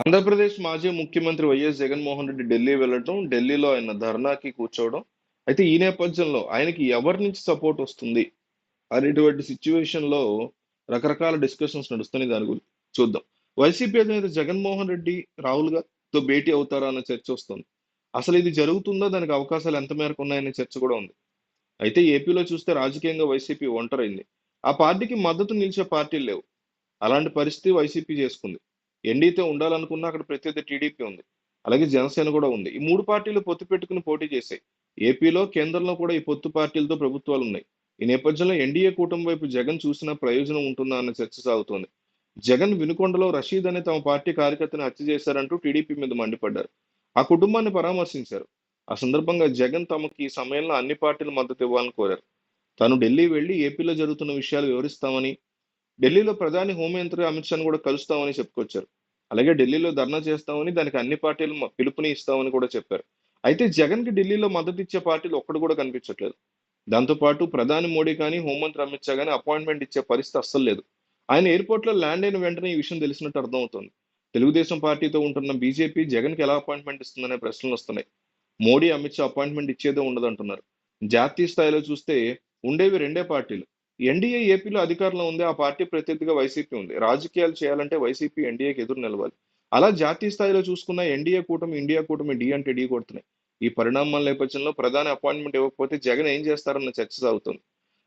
ఆంధ్రప్రదేశ్ మాజీ ముఖ్యమంత్రి వైఎస్ జగన్మోహన్ రెడ్డి ఢిల్లీ వెళ్ళటం ఢిల్లీలో ఆయన ధర్నాకి కూర్చోవడం. అయితే ఈ నేపథ్యంలో ఆయనకి ఎవరి నుంచి సపోర్ట్ వస్తుంది? అనేటువంటి సిచ్యువేషన్లో రకరకాల డిస్కషన్స్ నడుస్తున్నాయి దాని గురించి చూద్దాం. వైసీపీ అధినేత జగన్మోహన్ రెడ్డి రాహుల్ గారితో భేటీ అవుతారా అన్న చర్చ వస్తుంది. అసలు ఇది జరుగుతుందా? దానికి అవకాశాలు ఎంత మేరకు ఉన్నాయనే చర్చ కూడా ఉంది. అయితే ఏపీలో చూస్తే రాజకీయంగా వైసీపీ ఒంటరైంది. ఆ పార్టీకి మద్దతు నిలిచే పార్టీలు లేవు. అలాంటి పరిస్థితి వైసీపీ చేసుకుంది. ఎన్డీతో ఉండాలనుకున్నా అక్కడ ప్రత్యర్థి టీడీపీ ఉంది. అలాగే జనసేన కూడా ఉంది. ఈ మూడు పార్టీలు పొత్తు పెట్టుకుని పోటీ చేశాయి. ఏపీలో కేంద్రంలో కూడా ఈ పొత్తు పార్టీలతో ప్రభుత్వాలు ఉన్నాయి. ఈ నేపథ్యంలో ఎన్డీఏ కూటమి వైపు జగన్ చూసిన ప్రయోజనం ఉంటుందా అన్న చర్చ సాగుతోంది. జగన్ వినుకొండలో రషీద్ అనే తమ పార్టీ కార్యకర్తను హత్య చేశారంటూ టీడీపీ మీద మండిపడ్డారు. ఆ కుటుంబాన్ని పరామర్శించారు. ఆ సందర్భంగా జగన్ తమకి ఈ సమయంలో అన్ని పార్టీలు మద్దతు ఇవ్వాలని కోరారు. తాను ఢిల్లీ వెళ్ళి ఏపీలో జరుగుతున్న విషయాలు వివరిస్తామని ఢిల్లీలో ప్రధాని హోంమంత్రి అమిత్ షాను కూడా కలుస్తామని చెప్పుకొచ్చారు. అలాగే ఢిల్లీలో ధర్నా చేస్తామని దానికి అన్ని పార్టీలు పిలుపుని ఇస్తామని కూడా చెప్పారు. అయితే జగన్కి ఢిల్లీలో మద్దతు ఇచ్చే పార్టీలు ఒక్కడు కూడా కనిపించట్లేదు. దాంతోపాటు ప్రధాని మోడీ కానీ హోంమంత్రి అమిత్ షా కానీ అపాయింట్మెంట్ ఇచ్చే పరిస్థితి అస్సలు లేదు. ఆయన ఎయిర్పోర్ట్లో ల్యాండ్ అయిన వెంటనే ఈ విషయం తెలిసినట్టు అర్థమవుతుంది. తెలుగుదేశం పార్టీతో ఉంటున్న బీజేపీ జగన్కి ఎలా అపాయింట్మెంట్ ఇస్తుందనే ప్రశ్నలు వస్తున్నాయి. మోడీ అమిత్ షా అపాయింట్మెంట్ ఇచ్చేదే ఉండదంటున్నారు. జాతీయ స్థాయిలో చూస్తే ఉండేవి రెండే పార్టీలు. ఎన్డీఏ ఏపీలో అధికారంలో ఉంది ఆ పార్టీ ప్రత్యర్థిగా వైసీపీ ఉంది. రాజకీయాలు చేయాలంటే వైసీపీ ఎన్డీఏకి ఎదురు నిలవాలి. అలా జాతీయ స్థాయిలో చూసుకున్న ఎన్డీఏ కూటమి ఇండియా కూటమి డి అంటే డి కొడుతున్నాయి. ఈ పరిణామాల నేపథ్యంలో ప్రధాని అపాయింట్మెంట్ ఇవ్వకపోతే జగన్ ఏం చేస్తారన్న చర్చ సాగుతుంది.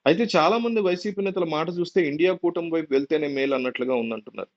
అయితే చాలా మంది వైసీపీ నేతల మాట చూస్తే ఇండియా కూటమి వైపు వెళ్తేనే మేలు అన్నట్లుగా ఉందంటున్నారు.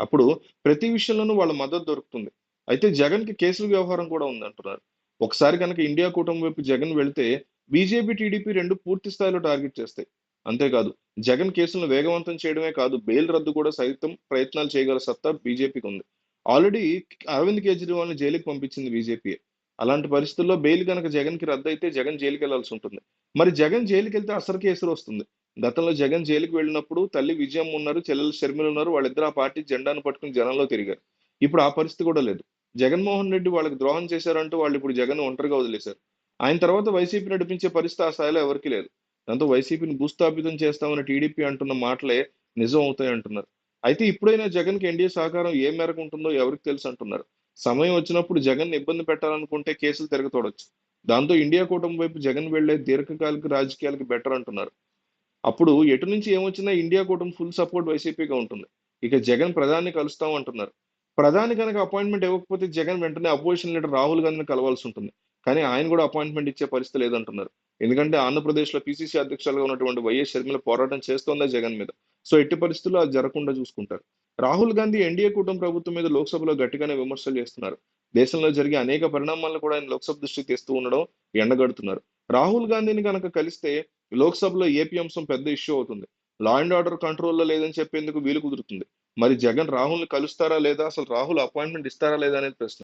అప్పుడు ప్రతి విషయంలోనూ వాళ్ళ మద్దతు దొరుకుతుంది. అయితే జగన్కి కేసుల వ్యవహారం కూడా ఉందంటున్నారు. ఒకసారి కనుక ఇండియా కూటమి వైపు జగన్ వెళ్తే బీజేపీ టీడీపీ రెండు పూర్తి స్థాయిలో టార్గెట్ చేస్తాయి. అంతేకాదు జగన్ కేసులను వేగవంతం చేయడమే కాదు బెయిల్ రద్దు కూడా సైతం ప్రయత్నాలు చేయగల సత్తా బీజేపీకి ఉంది ఆల్రెడీ అరవింద్ కేజ్రీవాల్ని జైలుకి పంపించింది బీజేపీ అలాంటి పరిస్థితుల్లో బెయిల్ కనుక జగన్కి రద్దు అయితే జగన్ జైలుకి వెళ్ళాల్సి ఉంటుంది. మరి జగన్ జైలుకి వెళ్తే అసలు కేసులు వస్తుంది గతంలో జగన్ జైలుకి వెళ్ళినప్పుడు తల్లి విజయం ఉన్నారు చెల్లెలు షర్మిలు ఉన్నారు వాళ్ళిద్దరు ఆ పార్టీ జెండాను పట్టుకుని జనంలో తిరిగారు. ఇప్పుడు ఆ పరిస్థితి కూడా లేదు. జగన్మోహన్ రెడ్డి వాళ్ళకి ద్రోహం చేశారంటూ వాళ్ళు ఇప్పుడు జగన్ ఒంటరిగా వదిలేశారు. ఆయన తర్వాత వైసీపీ నడిపించే పరిస్థితి ఆ స్థాయిలో ఎవరికీ లేదు. దాంతో వైసీపీని భూస్థాపితం చేస్తామని టీడీపీ అంటున్న మాటలే నిజం అవుతాయి అంటున్నారు. అయితే ఇప్పుడైనా జగన్కి ఎన్డీఏ సహకారం ఏ మేరకు ఉంటుందో ఎవరికి తెలుసు అంటున్నారు. సమయం వచ్చినప్పుడు జగన్ ఇబ్బంది పెట్టాలనుకుంటే కేసులు తిరగతోడొచ్చు. దాంతో ఇండియా కూటమి వైపు జగన్ వెళ్ళే దీర్ఘకాలిక రాజకీయాలకు బెటర్ అంటున్నారు. అప్పుడు ఎటు నుంచి ఏమొచ్చినా ఇండియా కూటమి ఫుల్ సపోర్ట్ వైసీపీగా ఉంటుంది. ఇక జగన్ ప్రధాని కలుస్తాం అంటున్నారు. ప్రధాని కనుక అపాయింట్మెంట్ ఇవ్వకపోతే జగన్ వెంటనే అపోజిషన్ లీడర్ రాహుల్ గాంధీని కలవాల్సి ఉంటుంది. కానీ ఆయన కూడా అపాయింట్మెంట్ ఇచ్చే పరిస్థితి లేదంటున్నారు. ఎందుకంటే ఆంధ్రప్రదేశ్లో పిసిసి అధ్యక్షులుగా ఉన్నటువంటి వైఎస్ షర్మిల పోరాటం చేస్తోందా జగన్ మీద. సో ఎట్టి పరిస్థితుల్లో అది జరగకుండా చూసుకుంటారు. రాహుల్ గాంధీ ఎన్డీఏ కూటమి ప్రభుత్వం మీద లోక్సభలో గట్టిగానే విమర్శలు చేస్తున్నారు. దేశంలో జరిగే అనేక పరిణామాలను కూడా ఆయన లోక్సభ దృష్టికి తెస్తూ ఉండడం ఎండగడుతున్నారు. రాహుల్ గాంధీని కనుక కలిస్తే లోక్సభలో ఏపీ అంశం పెద్ద ఇష్యూ అవుతుంది. లా అండ్ ఆర్డర్ కంట్రోల్లో లేదని చెప్పేందుకు వీలు కుదురుతుంది. మరి జగన్ రాహుల్ని కలుస్తారా లేదా? అసలు రాహుల్ అపాయింట్మెంట్ ఇస్తారా లేదా అనేది ప్రశ్న.